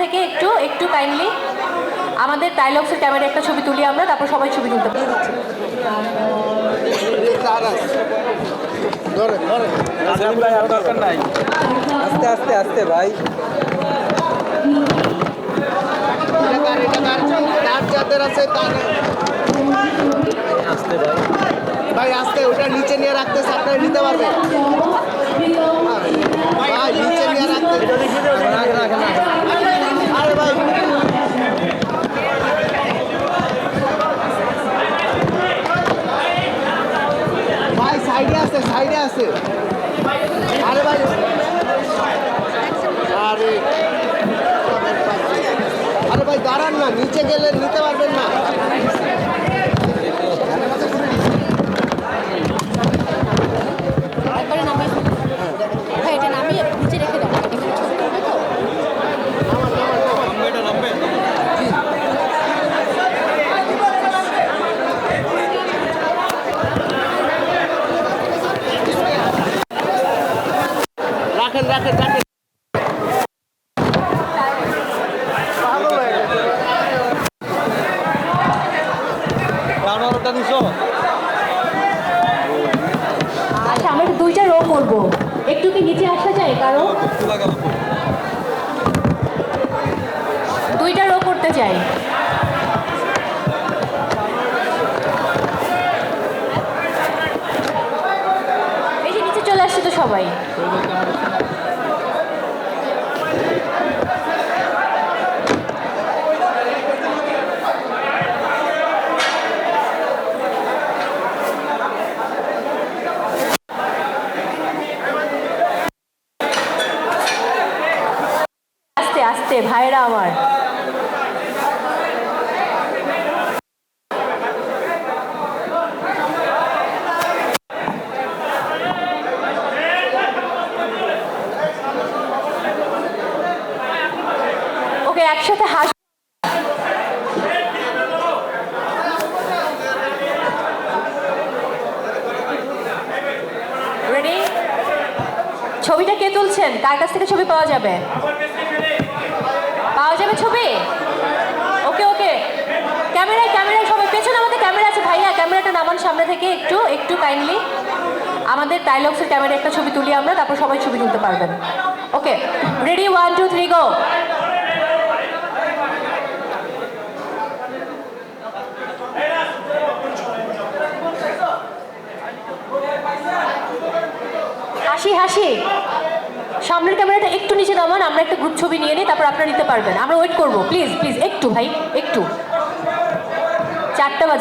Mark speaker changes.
Speaker 1: থেকে একটু একটু কাইন্ডলি আমাদের ডায়লগসের ক্যামেরা একটা ছবি তুলি আমরা, তারপর সবাই ছবি তুলতে পারি
Speaker 2: আস্তে আস্তে, আসতে, ভাই।
Speaker 3: ভাই,
Speaker 4: আস্তে, ওটা নিচে নিয়ে রাখতে আপনারা নিতে পারবে। ভাই, নিচে নিয়ে রাখতে
Speaker 3: রাখেন রাখেন রাখেন
Speaker 4: আরে ভাই ভাই সাইডে আছে। আরে ভাই আরে। আরে ভাই দাঁড়ান না নিচে গেলে নিতে পারবেন না। রাখেন রাখেন রাখেন।
Speaker 1: আচ্ছা আমরা একটু দুইটা রো করব। একটু কি নিচে আসা যায় কারও?
Speaker 3: লাগাবো
Speaker 1: দুইটা রো করতে চাই। এই যে নিচে চলে আসছে তো সবাই। আস্তে ভাইরা আমার। ওকে, একসাথে হাস ছবিটা কে তুলছেন? কার কাছ থেকে ছবি পাওয়া যাবে? পাওয়া যাবে ছবি? ওকে ওকে। ক্যামেরায় ক্যামেরায় সবাই, পেছনে আমাদের ক্যামেরা আছে ভাইয়া, ক্যামেরাটা নামান সামনে থেকে একটু একটু কাইন্ডলি আমাদের ডায়লগসের ক্যামেরা একটা ছবি তুলি আমরা, তারপর সবাই ছবি তুলতে পারবেন। Okay ready one two three go হাসি হাসি। সামনের ক্যামেরাটা একটু নিচে নামান, আমরা একটা গ্রুপ ছবি নিয়ে নিই, তারপর আপনারা নিতে পারবেন। আমরা ওয়েট করব প্লিজ প্লিজ একটু ভাই, একটু। চারটা বাজে